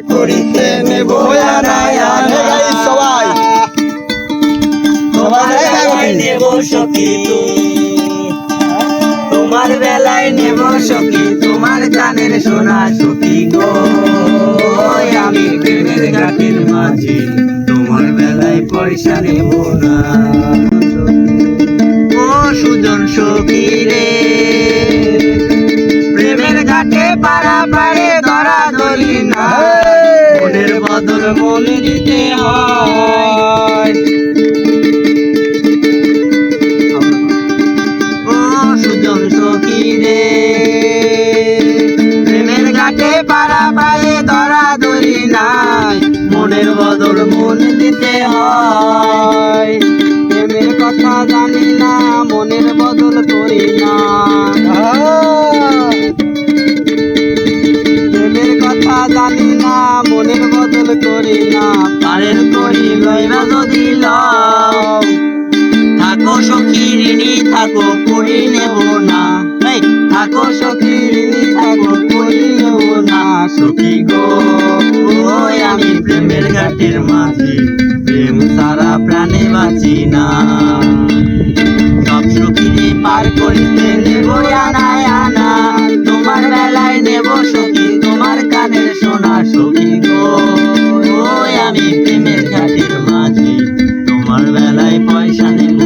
করিতে নেব সবাই। তোমার বেলায় নেব সখী তোমার বেলায় নেব সখী তোমার জানের সোনা সখী গো। আমি প্রেমের ঘাটের মাঝি তোমার বেলায় পয়সা নেব না। ও সুজন সখী রে প্রেমের ঘাটে পাড়া পাড়ে ধরা ধরি না। মনে দিতে হয়। ও সুজন রে, প্রেমের ঘাটে পাড়া পায়ে ধরা ধরি নাই, মনের বদল মন দিতে হয়। করি না পারের করি লইবা যদি লও। থাকো সখী ঋণী থাকো, করি নেব না। থাকো সখী ঋণী থাকো, করি নেব না। সখী গো, ওই আমি প্রেমের ঘাটের মাঝি, প্রেম সারা প্রাণে বাঁচি না। নাই পয়সা নেই